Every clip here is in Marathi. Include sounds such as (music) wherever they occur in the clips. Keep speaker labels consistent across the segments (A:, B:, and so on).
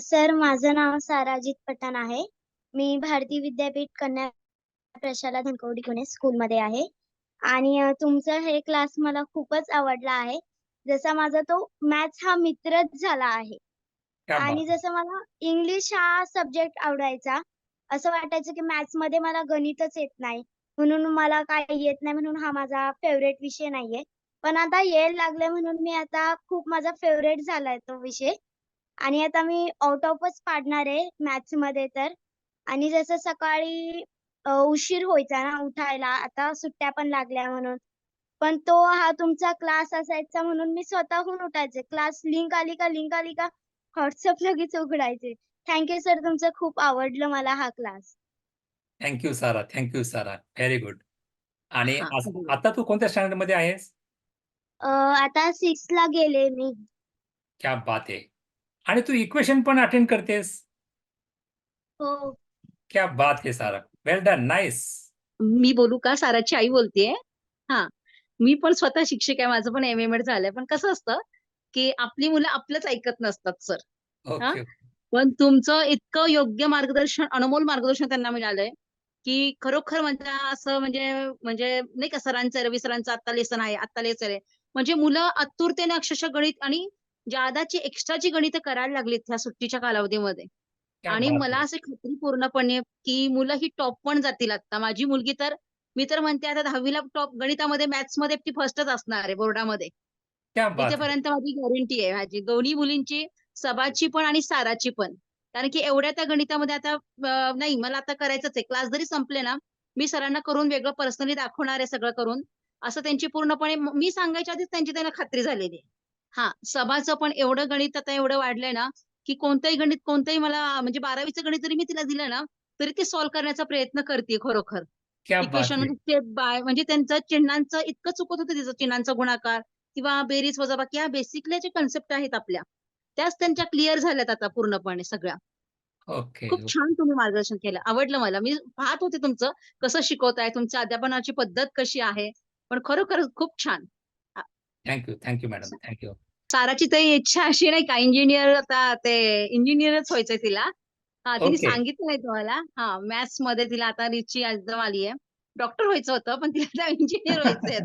A: सर माझं नाव साराजित पठाण आहे. मी भारती विद्यापीठ कन्या प्रशाला धनकवडी पुणे स्कूलमध्ये आहे. आणि तुमचा हे क्लास मला खूपच आवडला आहे. जसा माझा तो मॅथ्स हा मित्रच झाला आहे.
B: क्या
A: आणि! जसं मला इंग्लिश हा सब्जेक्ट आवडायचा. असं वाटायचं की मॅथ्समध्ये मला गणितच येत नाही. म्हणून मला काही येत नाही म्हणून हा माझा फेव्हरेट विषय नाहीये. पण आता यायला लागले म्हणून मी आता खूप माझा फेव्हरेट झालाय तो विषय. आणि आता मी आउट ऑफच पाडणार आहे मॅथ्समध्ये तर. आणि जसं सकाळी उशीर व्हायचा ना उठायला, आता सुट्ट्या पण लागल्या म्हणून. पण तो हा तुमचा क्लास असायचा म्हणून मी स्वतःहून उठायचे. क्लास लिंक आली का लिंक आली का WhatsApp लगेच उघडायचे. थँक यू सर तुमचं खूप आवडलं मला हा class.
B: Thank you Sara, thank you Sara. Very good. आणि. आता तू कोणत्या स्टँडर्डमध्ये आहेस?
A: अ, आता 6th ला गेले मी.
B: क्या बात है! आणि तू इक्वेशन पण अटेंड करतेस?
A: हो.
B: क्या बात है सारा! वेल डन, नाईस.
C: मी बोलू का? साराची आई बोलतेय. हां. मी पण स्वतः शिक्षक आहे. माझं पण एम-एम-एड झालंय. पण कसं असतं, की आपली मुलं आपलंच ऐकत नसतात सर. हां.
B: ओके.
C: पण तुमचं इतकं योग्य मार्गदर्शन, अनमोल मार्गदर्शन त्यांना मिळालंय, की खरोखर म्हणजे असं म्हणजे म्हणजे नाही का सरांचं, रवी सरांचं आत्ता लेसन आहे, आत्ता लेसन आहे. म्हणजे मुलं आतुरतेने अक्षरशः गणित आणि जादाची एक्स्ट्राची गणितं करायला लागलीत ह्या सुट्टीच्या कालावधीमध्ये. आणि मला! अशी खात्री पूर्णपणे, की मुलं ही टॉप पण जातील आता. माझी मुलगी तर मी तर म्हणते आता 10वी ला टॉप गणितामध्ये, मॅथ्समध्ये ती फर्स्टच असणार आहे बोर्डामध्ये. इथेपर्यंत माझी गॅरंटी आहे माझी. दोन्ही मुलींची, सबाची पण आणि साराची पण. कारण की एवढ्या त्या गणितामध्ये आता नाही मला आता करायचंच आहे. क्लास जरी संपले ना, मी सरांना करून वेगळं पर्सनली दाखवणार आहे सगळं करून. असं त्यांची पूर्णपणे म मी सांगायच्या आधीच त्यांची त्यांना खात्री झालेली आहे. हां, सबाचं पण एवढं गणित आता एवढं वाढलंय ना, की कोणतंही गणित कोणतंही मला म्हणजे 12वीचं गणित जरी मी तिला दिलं ना, तरी ती सॉल्व्ह करण्याचा प्रयत्न करते खरोखर. इक्वेशन! म्हणजे स्टेप बाय म्हणजे त्यांचं चिन्हांचं इतकं चुकत होतं तिचं चिन्हांचा गुणाकार किंवा बेरीज वजाबाकी ह्या बेसिकल्या ज्या कन्सेप्ट आहेत आपल्या, त्याच त्यांच्या क्लिअर झाल्यात आता पूर्णपणे सगळ्या.
B: ओके.
C: खूप छान तुम्ही मार्गदर्शन केलं. आवडलं मला. मी पाहत होते तुमचं कसं शिकवताय, तुमच्या अध्यापनाची पद्धत कशी आहे. पण खरोखर खूप छान. अ
B: thank you, thank you madam. Thank you.
C: साराची तर इच्छा अशी नाही का इंजिनिअर आता ते इंजिनिअरच व्हायचंय तिला. हां, तिने. सांगितलंय तुम्हाला. हां, मॅथ्समध्ये तिला आता रुची एकदम आली आहे. डॉक्टर व्हायचं होतं, पण तिला आता इंजिनिअर व्हायचंय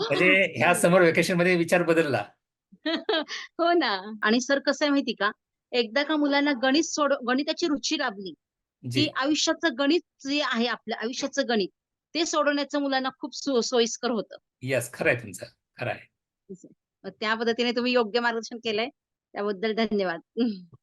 B: म्हणजे ह्या. समर व्हॅकेशनमध्ये विचार बदलला. (laughs)
C: हो ना. आणि सर कसं आहे माहिती का? एकदा का मुलांना गणित सोड गणिताची रुची लागली,
B: जी.
C: की आयुष्याचं गणित जे आहे आपलं आयुष्याचं गणित, ते सोडवण्याचं मुलांना खूप सो सोयीस्कर होतं.
B: येस, खरं आहे तुमचं. खरं आहे.
C: त्या पद्धतीने तुम्ही योग्य मार्गदर्शन केलंय. त्याबद्दल धन्यवाद.